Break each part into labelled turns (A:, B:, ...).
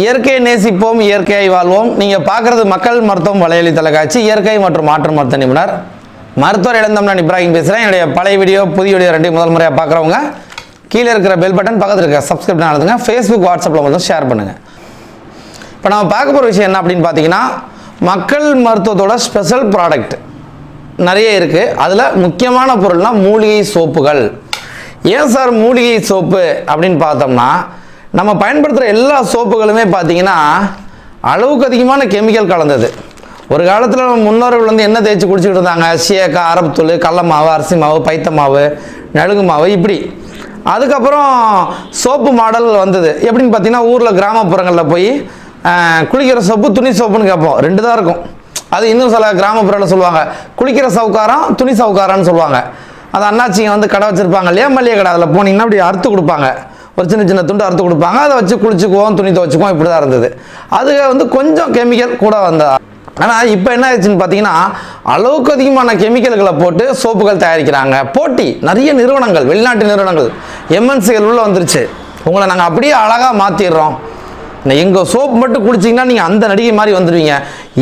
A: இயற்கையை நேசிப்போம் இயற்கையை வாழ்வோம். நீங்கள் பார்க்குறது மக்கள் மருத்துவம் வலையொலி தொலைக்காட்சி இயற்கை மற்றும் மாற்று மருத்துவ நிபுணர். மருத்துவர் இளந்தம் இப்ராஹிம் பேசுகிறேன் என்னுடைய பழைய வீடியோ புதிய வீடியோ ரெண்டையும் முதல் முறையாக பார்க்குறவங்க கீழே இருக்கிற பெல் பட்டன் பக்கத்தில் இருக்க சப்ஸ்கிரைப் ஆனதுங்க ஃபேஸ்புக் வாட்ஸ்அப்பில் மட்டும் ஷேர் பண்ணுங்கள் இப்போ நம்ம பார்க்க போகிற விஷயம் என்ன அப்படின்னு பார்த்தீங்கன்னா மக்கள் மருத்துவத்தோட ஸ்பெஷல் ப்ராடக்ட் நிறைய இருக்குது அதில் முக்கியமான பொருள்னால் மூலிகை சோப்புகள். ஏன் சார் மூலிகை சோப்பு அப்படின்னு பார்த்தோம்னா நம்ம பயன்படுத்துகிற எல்லா சோப்புகளுமே பார்த்தீங்கன்னா அளவுக்கு அதிகமான கெமிக்கல் கலந்தது. ஒரு காலத்தில் முன்னோர்கள் வந்து என்ன தேய்ச்சி குடிச்சிக்கிட்டு இருந்தாங்க. சீயக்காய் அரப்புத்தூள் கடல மாவு அரிசி மாவு பைத்த மாவு நலுங்கு மாவு இப்படி. அதுக்கப்புறம் சோப்பு மாடல் வந்தது. எப்படின்னு பார்த்தீங்கன்னா ஊரில் கிராமப்புறங்களில் போய் குளிக்கிற சோப்பு துணி சோப்புன்னு கேட்போம். ரெண்டு தான் இருக்கும். அது இன்னும் சில கிராமப்புறங்களில் சொல்லுவாங்க. குளிக்கிற சவுக்காரம் துணி சவுக்காரம்னு சொல்லுவாங்க. அது அண்ணாச்சிங்க வந்து கடை வச்சுருப்பாங்க இல்லையா? மல்லிகை கடை அதில் போனீங்கன்னா அப்படி அறுத்து கொடுப்பாங்க. ஒரு சின்ன சின்ன துண்டு அறுத்து கொடுப்பாங்க. அதை வச்சு குளிச்சுக்குவோம் துணி துவச்சிக்குவோம் இப்படி தான் இருந்தது. அது வந்து கொஞ்சம் கெமிக்கல் கூட வந்தா. ஆனால் இப்போ என்ன ஆயிடுச்சுன்னு பார்த்தீங்கன்னா அளவுக்கு அதிகமான கெமிக்கல்களை போட்டு சோப்புகள் தயாரிக்கிறாங்க. போட்டி நிறைய நிறுவனங்கள் வெளிநாட்டு நிறுவனங்கள் எம்என்சிகள் உள்ள வந்துருச்சு. உங்களை நாங்கள் அப்படியே அழகாக மாற்றிடுறோம் எங்கள் சோப் மட்டும் குடிச்சிங்கன்னா நீங்கள் அந்த நடிகை மாதிரி வந்துடுவீங்க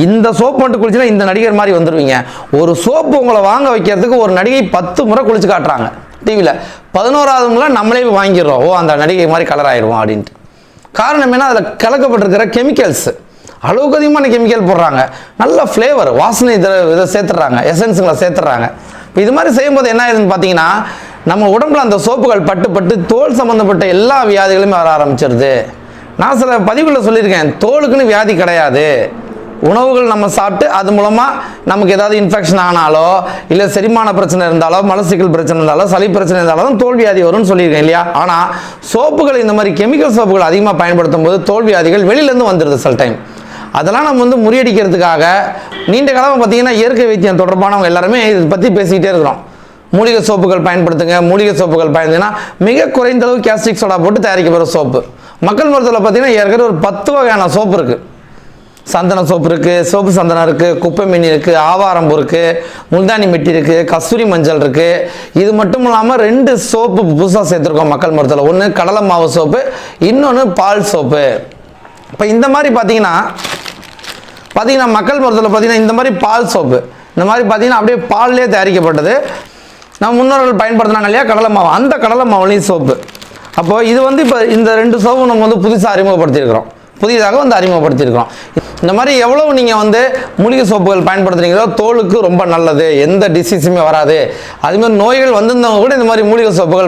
A: இந்த சோப் மட்டும் குளிச்சுன்னா இந்த நடிகர் மாதிரி வந்துடுவீங்க ஒரு சோப்பு உங்களை வாங்க வைக்கிறதுக்கு ஒரு நடிகை பத்து முறை குளிச்சு காட்டுறாங்க. டிவியில் பதினோராவது முறை நம்மளே வாங்கிடுறோம். ஓ அந்த நடிகை மாதிரி கலர் ஆயிடுவோம் அப்படின்ட்டு. காரணம் என்ன? அதில் கலக்கப்பட்டிருக்கிற கெமிக்கல்ஸ் அளவுக்கு அதிகமான கெமிக்கல் போடுறாங்க. நல்ல ஃப்ளேவர் வாசனை இதை இதை சேர்த்துட்றாங்க. எசன்ஸுங்களை சேர்த்துறாங்க இப்போ இது மாதிரி செய்யும்போது என்ன ஆயிடுதுன்னு பார்த்தீங்கன்னா நம்ம உடம்புல அந்த சோப்புகள் பட்டு பட்டு தோல் சம்மந்தப்பட்ட எல்லா வியாதிகளுமே வர ஆரம்பிச்சிருது. நான் சில பதிவுகளில் சொல்லியிருக்கேன் தோலுக்குன்னு வியாதி கிடையாது. உணவுகள் நம்ம சாப்பிட்டு அது மூலமாக நமக்கு ஏதாவது இன்ஃபெக்ஷன் ஆனாலோ இல்லை செரிமான பிரச்சனை இருந்தாலோ மலசிக்கல் பிரச்சனை இருந்தாலோ சளி பிரச்சனை இருந்தாலோ தான் தோல் வரும்னு சொல்லியிருக்கேன் இல்லையா? ஆனால் சோப்புகள் இந்த மாதிரி கெமிக்கல் சோப்புகள் அதிகமாக பயன்படுத்தும் போது தோல்வியாதிகள் வெளியிலேருந்து வந்துடுது சில டைம் அதெல்லாம் நம்ம வந்து முறியடிக்கிறதுக்காக நீண்ட காலமாக பார்த்தீங்கன்னா இயற்கை வைத்தியம் தொடர்பானவங்க எல்லாருமே இதை பற்றி பேசிக்கிட்டே இருக்கிறோம். மூலிகை சோப்புகள் பயன்படுத்துங்க மூலிகை சோப்புகள் பயன்படுத்தினா மிக குறைந்த அளவு கேஸ்டிக் சோடா போட்டு தயாரிக்கப்படுற சோப்பு. மக்கள் மருத்துவத்தில் பார்த்தீங்கன்னா ஏற்கனவே ஒரு பத்து வகையான சோப்பு இருக்குது சந்தன சோப்பு இருக்குது சோப்பு சந்தனம் இருக்குது குப்பை மீன் இருக்குது ஆவாரம்பு இருக்குது முல்தானி மெட்டி இருக்குது கஸ்தூரி மஞ்சள் இருக்குது இது மட்டும் இல்லாமல் ரெண்டு சோப்பு புதுசாக சேர்த்துருக்கோம் மக்கள் மருத்துவத்தில் ஒன்று கடலை மாவு சோப்பு இன்னொன்று பால் சோப்பு. இப்போ இந்த மாதிரி பார்த்தீங்கன்னா பார்த்தீங்கன்னா மக்கள் மருத்துவத்தில் பார்த்தீங்கன்னா இந்த மாதிரி பால் சோப்பு. இந்த மாதிரி பார்த்தீங்கன்னா அப்படியே பால்லே தயாரிக்கப்பட்டது. நம்ம முன்னோர்கள் பயன்படுத்தினாங்க இல்லையா கடலை மாவு. அந்த கடலை மாவுலையும் சோப்பு. அப்போது இது வந்து இப்போ இந்த ரெண்டு சோப்பு நம்ம வந்து புதுசாக அறிமுகப்படுத்தியிருக்கிறோம். புதிதாக வந்து அறிமுகப்படுத்தியிருக்கிறோம். இந்த மாதிரி எவ்வளவு நீங்கள் வந்து மூலிகை சோப்புகள் பயன்படுத்துறீங்களோ தோலுக்கு ரொம்ப நல்லது. எந்த டிசீஸுமே வராது. அதுமாதிரி நோய்கள் வந்திருந்தவங்க கூட இந்த மாதிரி மூலிகை சோப்புகள்